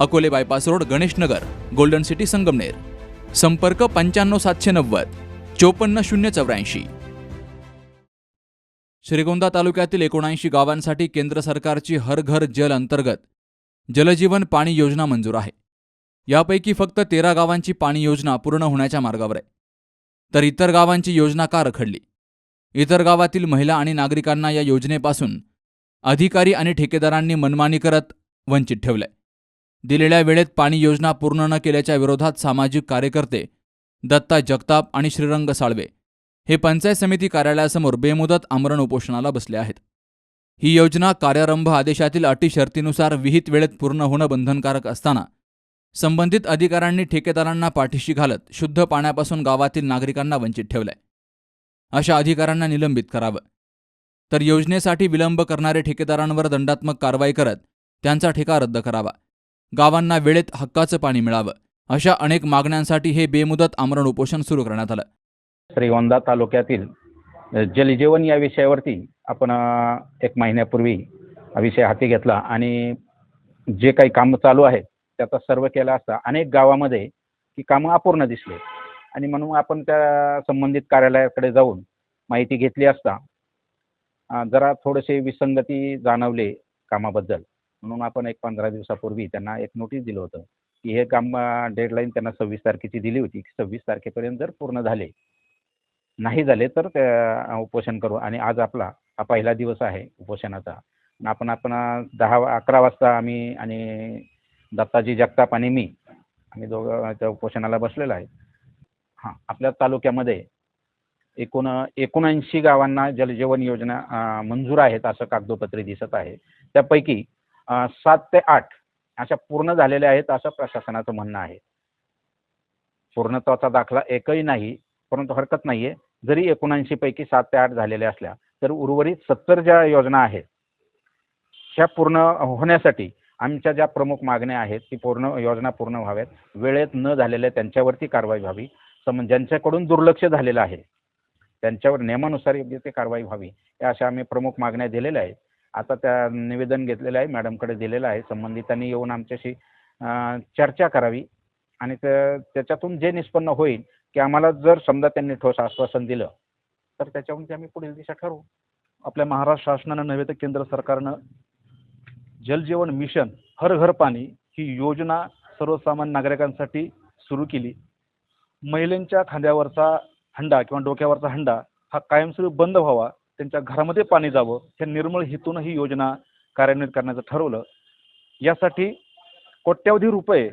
Akole bypass road Ganeshnagar golden city Sangamner. संपर्क पंच्याण्णव सातशे नव्वद चोपन्न शून्य चौऱ्याऐंशी. श्रीगोंदा तालुक्यातील एकोणऐंशी गावांसाठी केंद्र सरकारची हर घर जल अंतर्गत जलजीवन पाणी योजना मंजूर आहे. यापैकी फक्त तेरा गावांची पाणी योजना पूर्ण होण्याच्या मार्गावर आहे. तर इतर गावांची योजना का रखडली? इतर गावातील महिला आणि नागरिकांना या योजनेपासून अधिकारी आणि ठेकेदारांनी मनमानी करत वंचित ठेवलंय. दिलेल्या वेळेत पाणी योजना पूर्ण न केल्याच्या विरोधात सामाजिक कार्यकर्ते दत्ता जगताप आणि श्रीरंग साळवे हे पंचायत समिती कार्यालयासमोर बेमुदत आमरण उपोषणाला बसले आहेत. ही योजना कार्यारंभ आदेशातील अटी शर्तीनुसार विहित वेळेत पूर्ण होणं बंधनकारक असताना संबंधित अधिकाऱ्यांनी ठेकेदारांना पाठीशी घालत शुद्ध पाण्यापासून गावातील नागरिकांना वंचित ठेवलंय. अशा अधिकाऱ्यांना निलंबित करावं. तर योजनेसाठी विलंब करणारे ठेकेदारांवर दंडात्मक कारवाई करत त्यांचा ठेका रद्द करावा. गावांना वेळेत हक्काचं पाणी मिळावं अशा अनेक मागण्यांसाठी हे बेमुदत आमरण उपोषण सुरू करण्यात आलं. श्रीगोंदा तालुक्यातील जलजीवन या विषयावरती आपण एक महिन्यापूर्वी हा विषय हाती घेतला आणि जे काही कामं चालू आहेत त्याचा सर्व केला असता अनेक गावामध्ये की कामं अपूर्ण दिसली. आणि म्हणून आपण त्या संबंधित कार्यालयाकडे जाऊन माहिती घेतली असता जरा थोडेसे विसंगती जाणवले कामाबद्दल. म्हणून आपण एक पंधरा दिवसापूर्वी त्यांना एक नोटीस दिलं होतं की हे काम डेडलाईन त्यांना सव्वीस तारखेची दिली होती. की सव्वीस तारखेपर्यंत जर पूर्ण झाले नाही झाले तर त्या उपोषण करू. आणि आज आपला हा पहिला दिवस आहे उपोषणाचा. आपण आपण दहा अकरा वाजता आम्ही आणि दत्ताजी जगताप आणि मी आम्ही दोघं त्या उपोषणाला बसलेलो आहे. हां आपल्या तालुक्यामध्ये एकूण एकोणऐंशी गावांना जलजीवन योजना मंजूर आहेत असं कागदोपत्री दिसत आहे. त्यापैकी सात ते आठ अशा पूर्ण झालेल्या आहेत असं प्रशासनाचं म्हणणं आहे. पूर्णत्वाचा दाखला एकही नाही परंतु हरकत नाही आहे जरी एकोणऐंशी पैकी सात ते आठ झालेल्या असल्या तर उर्वरित सत्तर ज्या योजना आहेत ह्या पूर्ण होण्यासाठी आमच्या ज्या प्रमुख मागण्या आहेत ती पूर्ण योजना पूर्ण व्हाव्यात. वेळेत न झालेल्या त्यांच्यावरती कारवाई व्हावी. सम ज्यांच्याकडून दुर्लक्ष झालेलं आहे त्यांच्यावर नियमानुसार योग्य ते कारवाई व्हावी या अशा आम्ही प्रमुख मागण्या दिलेल्या आहेत. आता त्या निवेदन घेतलेलं आहे मॅडमकडे दिलेलं आहे. संबंधितांनी येऊन आमच्याशी चर्चा करावी आणि त्याच्यातून जे निष्पन्न होईल की आम्हाला जर समजा त्यांनी ठोस आश्वासन दिलं तर त्याच्यावरून आम्ही पुढील दिशा ठरवू. आपल्या महाराष्ट्र शासनानं नव्हे तर केंद्र सरकारनं जलजीवन मिशन हर घर पाणी ही योजना सर्वसामान्य नागरिकांसाठी सुरू केली. महिलांच्या खांद्यावरचा हंडा किंवा डोक्यावरचा हंडा हा कायमस्वरूपी बंद व्हावा. त्यांच्या घरामध्ये पाणी जावं हे निर्मळ हेतून ही योजना कार्यान्वित करण्याचं ठरवलं. यासाठी कोट्यवधी रुपये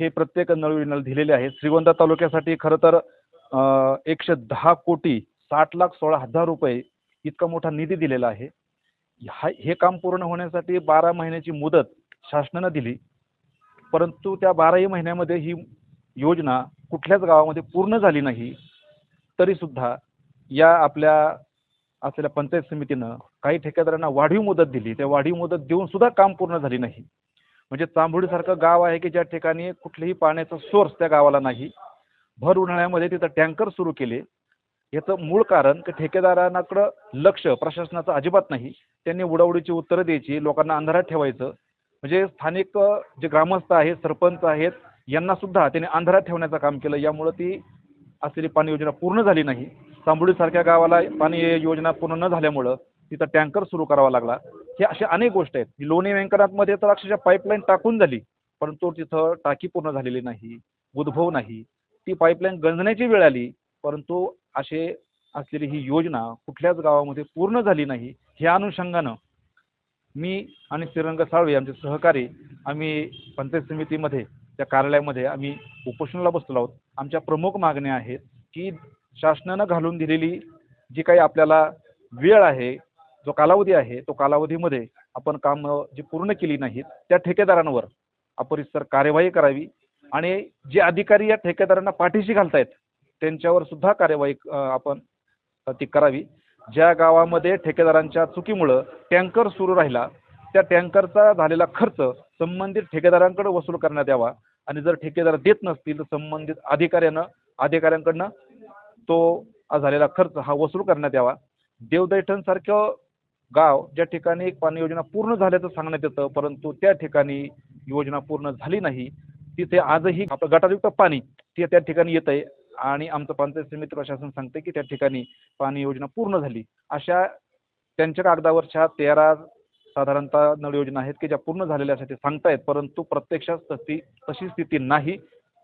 हे प्रत्येक नळविण्याला दिलेले आहेत. श्रीगोंदा तालुक्यासाठी खरं तर एकशे दहा कोटी साठ लाख सोळा हजार रुपये इतका मोठा निधी दिलेला आहे. हे काम पूर्ण होण्यासाठी बारा महिन्याची मुदत शासनानं दिली. परंतु त्या बाराही महिन्यामध्ये ही योजना कुठल्याच गावामध्ये पूर्ण झाली नाही. तरीसुद्धा या आपल्या असलेल्या पंचायत समितीनं काही ठेकेदारांना वाढीव मुदत दिली. त्या वाढीव मुदत देऊन सुद्धा काम पूर्ण झाली नाही. म्हणजे चांभोडीसारखं गाव आहे की ज्या ठिकाणी कुठलेही पाण्याचा सोर्स त्या गावाला नाही. भर उन्हाळ्यामध्ये तिथं टँकर सुरू केले. याचं मूळ कारण की ठेकेदारांकडं लक्ष प्रशासनाचं अजिबात नाही. त्यांनी उडावडीची उत्तरं द्यायची लोकांना अंधारात ठेवायचं. म्हणजे स्थानिक जे ग्रामस्थ आहेत सरपंच आहेत यांना सुद्धा त्यांनी अंधारात ठेवण्याचं काम केलं. यामुळं ती असलेली पाणी योजना पूर्ण झाली नाही. चांबोडीसारख्या गावाला पाणी योजना पूर्ण न झाल्यामुळं तिथं टँकर सुरू करावा लागला. हे अशा अनेक गोष्टी आहेत. लोणी व्यंकनाथमध्ये तर अक्षरशः पाईपलाईन टाकून झाली परंतु तिथं टाकी पूर्ण झालेली नाही उद्भव नाही. ती पाईपलाईन गंजण्याची वेळ आली परंतु असे असलेली ही योजना कुठल्याच गावामध्ये पूर्ण झाली नाही. ह्या अनुषंगानं मी आणि श्रीरंग साळवे आमचे सहकारी आम्ही पंचायत समितीमध्ये त्या कार्यालयामध्ये आम्ही उपोषणाला बसलो आहोत. आमच्या प्रमुख मागण्या आहेत की शासनानं घालून दिलेली जी काही आपल्याला वेळ आहे जो कालावधी आहे तो कालावधीमध्ये आपण काम जी पूर्ण केली नाहीत त्या ठेकेदारांवर अपरिसर कार्यवाही करावी आणि जे अधिकारी या ठेकेदारांना पाठीशी घालतायत त्यांच्यावर सुद्धा कार्यवाही आपण ती करावी. ज्या गावामध्ये ठेकेदारांच्या चुकीमुळं टँकर सुरू राहिला त्या टँकरचा झालेला खर्च संबंधित ठेकेदारांकडे वसूल करण्यात यावा आणि जर ठेकेदार देत नसतील तर संबंधित अधिकाऱ्यानं अधिकाऱ्यांकडनं तो झालेला खर्च हा वसूल करण्यात यावा. देवदैठणसारखं गाव ज्या ठिकाणी एक पाणी योजना पूर्ण झाल्याचं सांगण्यात येतं परंतु त्या ठिकाणी योजना पूर्ण झाली नाही तिथे आजही आपलं गटारयुक्त पाणी ते त्या ठिकाणी येत आहे आणि आमचं पंचायत समिती प्रशासन सांगते की त्या ठिकाणी पाणी योजना पूर्ण झाली. अशा त्यांच्या कागदावरच्या तेरा साधारणतः नळ योजना आहेत की ज्या पूर्ण झालेल्या आहेत ते सांगतायत परंतु प्रत्यक्षात तशी तशी स्थिती नाही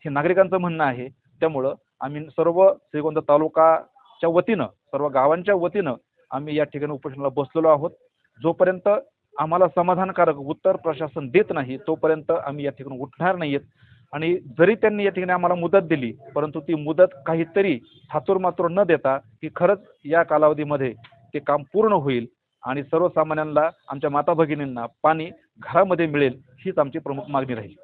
हे नागरिकांचं म्हणणं आहे. त्यामुळं आम्ही सर्व श्रीगोंदा तालुकाच्या वतीनं सर्व गावांच्या वतीनं आम्ही या ठिकाणी उपोषणाला बसलेलो आहोत. जोपर्यंत आम्हाला समाधानकारक उत्तर प्रशासन देत नाही तोपर्यंत आम्ही या ठिकाणी उठणार नाहीत. आणि जरी त्यांनी या ठिकाणी आम्हाला मुदत दिली परंतु ती मुदत काहीतरी थातूरमातूर न देता की खरंच या कालावधीमध्ये ते काम पूर्ण होईल आणि सर्वसामान्यांना आमच्या माता भगिनींना पाणी घरामध्ये मिळेल हीच आमची प्रमुख मागणी राहील.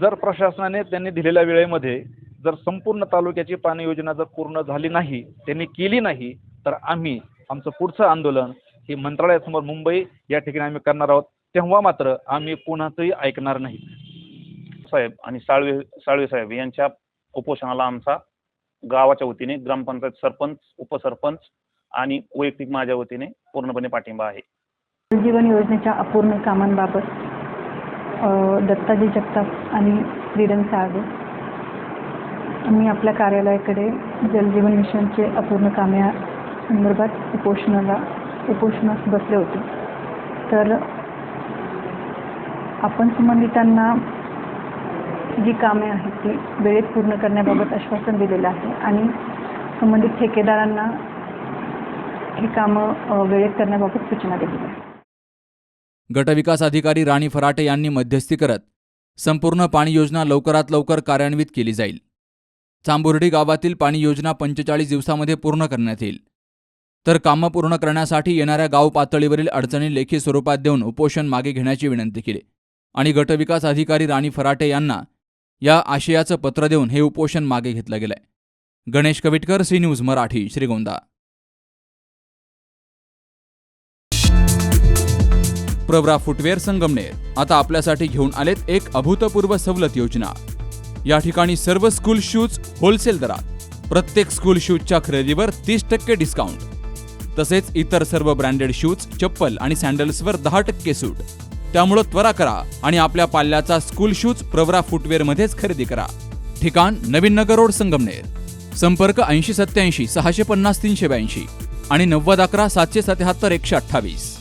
जर प्रशासनाने त्यांनी दिलेल्या वेळेमध्ये जर संपूर्ण तालुक्याची पाणी योजना जर पूर्ण झाली नाही त्यांनी केली नाही तर आम्ही आमचं पुढचं आंदोलन हे मंत्रालयासमोर मुंबई या ठिकाणी आम्ही करणार आहोत. तेव्हा मात्र आम्ही कोणाचंही ऐकणार नाही. साहेब आणि साळवे साळवे साहेब यांच्या उपोषणाला आमचा गावाच्या वतीने ग्रामपंचायत सरपंच उपसरपंच आणि वैयक्तिक माझ्या वतीने पूर्णपणे पाठिंबा आहे. जीवन योजनेच्या अपूर्ण कामांबाबत दत्ताजी जगताप आणि श्रीरंग साळवे मी आपल्या कार्यालयाकडे जलजीवन मिशनचे अपूर्ण कामे संदर्भात उपोषणाला उपोषणास बसले होते. तर आपण संबंधितांना जी कामे आहेत ती वेळेत पूर्ण करण्याबाबत आश्वासन दिलेलं आहे आणि संबंधित ठेकेदारांना ही कामं वेळेत करण्याबाबत सूचना दिली आहे. गटविकास अधिकारी राणी फराटे यांनी मध्यस्थी करत संपूर्ण पाणी योजना लवकरात लवकर कार्यान्वित केली जाईल. चांबुर्डी गावातील पाणी योजना पंचेचाळीस दिवसामध्ये पूर्ण करण्यात येईल. तर कामं पूर्ण करण्यासाठी येणाऱ्या गाव पातळीवरील अडचणी लेखी स्वरूपात देऊन उपोषण मागे घेण्याची विनंती केली. आणि गटविकास अधिकारी राणी फराटे यांना या आशयाचं पत्र देऊन हे उपोषण मागे घेतलं गेलंय. Ganesh Kavitkar C news Marathi Shrigonda. Pravara footwear Sangamner. आता आपल्यासाठी घेऊन आलेत एक अभूतपूर्व सवलत योजना. या ठिकाणी सर्व स्कूल शूज होलसेल दरात. प्रत्येक स्कूल शूजच्या खरेदीवर तीस टक्के डिस्काउंट तसेच इतर सर्व ब्रँडेड शूज चप्पल आणि सँडल्सवर दहा टक्के सूट. त्यामुळं त्वरा करा आणि आपल्या पाल्याचा स्कूल शूज प्रवरा फुटवेअरमध्येच खरेदी करा. ठिकाण नवीन नगर रोड संगमनेर. संपर्क ऐंशी सत्याऐंशी सहाशे पन्नास तीनशे ब्याऐंशी आणि नव्वद अकरा सातशे सत्याहत्तर एकशे अठ्ठावीस.